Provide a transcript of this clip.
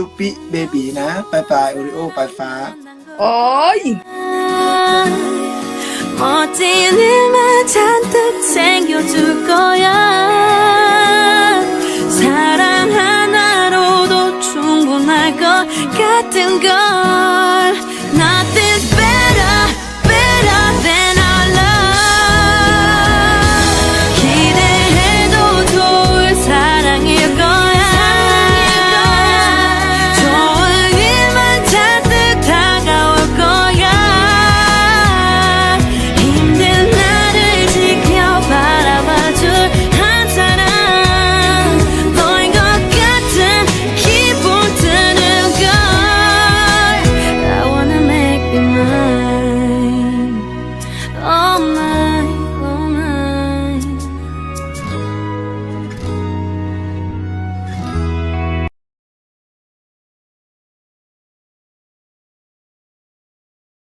จุ๊บปิเบบีนะปลายปลายโอริโอปลายฟ้า โอ้ย 멋진 일만 잔뜩 챙겨줄 거야 사랑 하나로도 충분할 것 같은 걸